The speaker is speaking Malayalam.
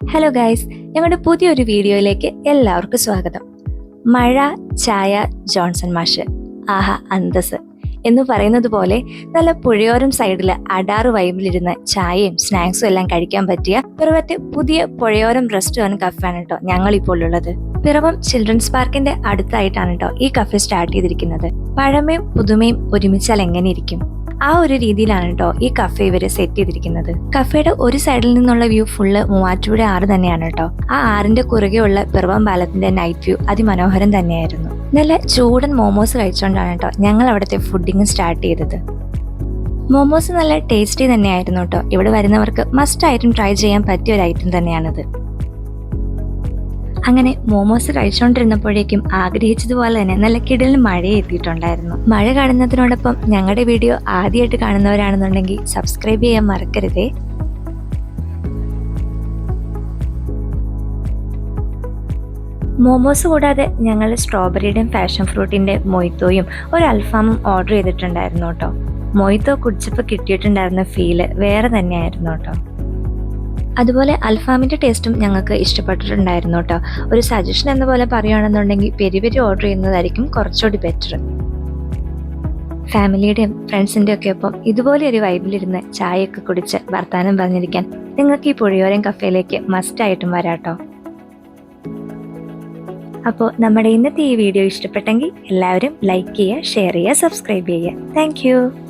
ഹലോ ഗൈസ് ഞങ്ങളുടെ പുതിയൊരു വീഡിയോയിലേക്ക് എല്ലാവർക്കും സ്വാഗതം. മഴ ചായ ജോൺസൺ മാഷ് ആഹ അന്തസ് എന്ന് പറയുന്നത് പോലെ നല്ല പുഴയോരം സൈഡിൽ അടാറ് വൈബിലിരുന്ന് ചായയും സ്നാക്സും എല്ലാം കഴിക്കാൻ പറ്റിയ പിറവത്തെ പുതിയ പുഴയോരം റെസ്റ്റോറന്റ് കഫാണ് കേട്ടോ ഞങ്ങൾ ഇപ്പോൾ ഉള്ളത്. പിറവം ചിൽഡ്രൻസ് പാർക്കിന്റെ അടുത്തായിട്ടാണ് കേട്ടോ ഈ കഫേ സ്റ്റാർട്ട് ചെയ്തിരിക്കുന്നത്. പഴമയും പുതുമയും ഒരുമിച്ചാൽ എങ്ങനെ ഇരിക്കും? ആ ഒരു രീതിയിലാണ് കേട്ടോ ഈ കഫേ ഇവർ സെറ്റ് ചെയ്തിരിക്കുന്നത്. കഫേയുടെ ഒരു സൈഡിൽ നിന്നുള്ള വ്യൂ ഫുള്ള് മൂവാറ്റുപുഴ ആറ് തന്നെയാണ് കേട്ടോ ആ ആറിന്റെ കുറുകെയുള്ള പിറവം പാലത്തിന്റെ നൈറ്റ് വ്യൂ അതിമനോഹരം തന്നെയായിരുന്നു. നല്ല ചൂടൻ മോമോസ് കഴിച്ചുകൊണ്ടാണ് കേട്ടോ ഞങ്ങൾ അവിടുത്തെ ഫുഡിങ് സ്റ്റാർട്ട് ചെയ്തത്. മോമോസ് നല്ല ടേസ്റ്റി തന്നെയായിരുന്നു കേട്ടോ ഇവിടെ വരുന്നവർക്ക് മസ്റ്റ് ആയിട്ടും ട്രൈ ചെയ്യാൻ പറ്റിയ ഒരു ഐറ്റം തന്നെയാണിത്. അങ്ങനെ മോമോസ് കഴിച്ചുകൊണ്ടിരുന്നപ്പോഴേക്കും ആഗ്രഹിച്ചതുപോലെ തന്നെ നല്ല കിടലിന് മഴ എത്തിയിട്ടുണ്ടായിരുന്നു. മഴ കാണുന്നതിനോടൊപ്പം ഞങ്ങളുടെ വീഡിയോ ആദ്യമായിട്ട് കാണുന്നവരാണെന്നുണ്ടെങ്കിൽ സബ്സ്ക്രൈബ് ചെയ്യാൻ മറക്കരുതേ. മോമോസ് കൂടാതെ ഞങ്ങൾ സ്ട്രോബെറിയുടെയും പാഷൻ ഫ്രൂട്ടിന്റെ മൊയ്ത്തോയും ഒരു അൽഫാമും ഓർഡർ ചെയ്തിട്ടുണ്ടായിരുന്നു കേട്ടോ. മൊയ്ത്തോ കുടിച്ചപ്പോൾ കിട്ടിയിട്ടുണ്ടായിരുന്ന ഫീൽ വേറെ തന്നെയായിരുന്നു കേട്ടോ. അതുപോലെ അൽഫാമിന്റെ ടേസ്റ്റും ഞങ്ങൾക്ക് ഇഷ്ടപ്പെട്ടിട്ടുണ്ടായിരുന്നു കേട്ടോ. ഒരു സജഷൻ എന്ന പോലെ പറയുകയാണെന്നുണ്ടെങ്കിൽ പെരി പെരി ഓർഡർ ചെയ്യുന്നതായിരിക്കും കുറച്ചുകൂടി ബെറ്റർ ഫാമിലിയുടെയും ഫ്രണ്ട്സിന്റെ ഒക്കെ ഒപ്പം ഇതുപോലെ ഒരു വൈബിലിരുന്ന് ചായയൊക്കെ കുടിച്ച് വർത്താനം പറഞ്ഞിരിക്കാൻ നിങ്ങൾക്ക് ഈ പുഴയോരം കഫേയിലേക്ക് മസ്റ്റ് മസ്റ്റായിട്ടും വരാട്ടോ അപ്പോൾ നമ്മുടെ ഇന്നത്തെ ഈ വീഡിയോ ഇഷ്ടപ്പെട്ടെങ്കിൽ എല്ലാവരും ലൈക്ക് ചെയ്യുക ഷെയർ ചെയ്യുക സബ്സ്ക്രൈബ് ചെയ്യുക. താങ്ക്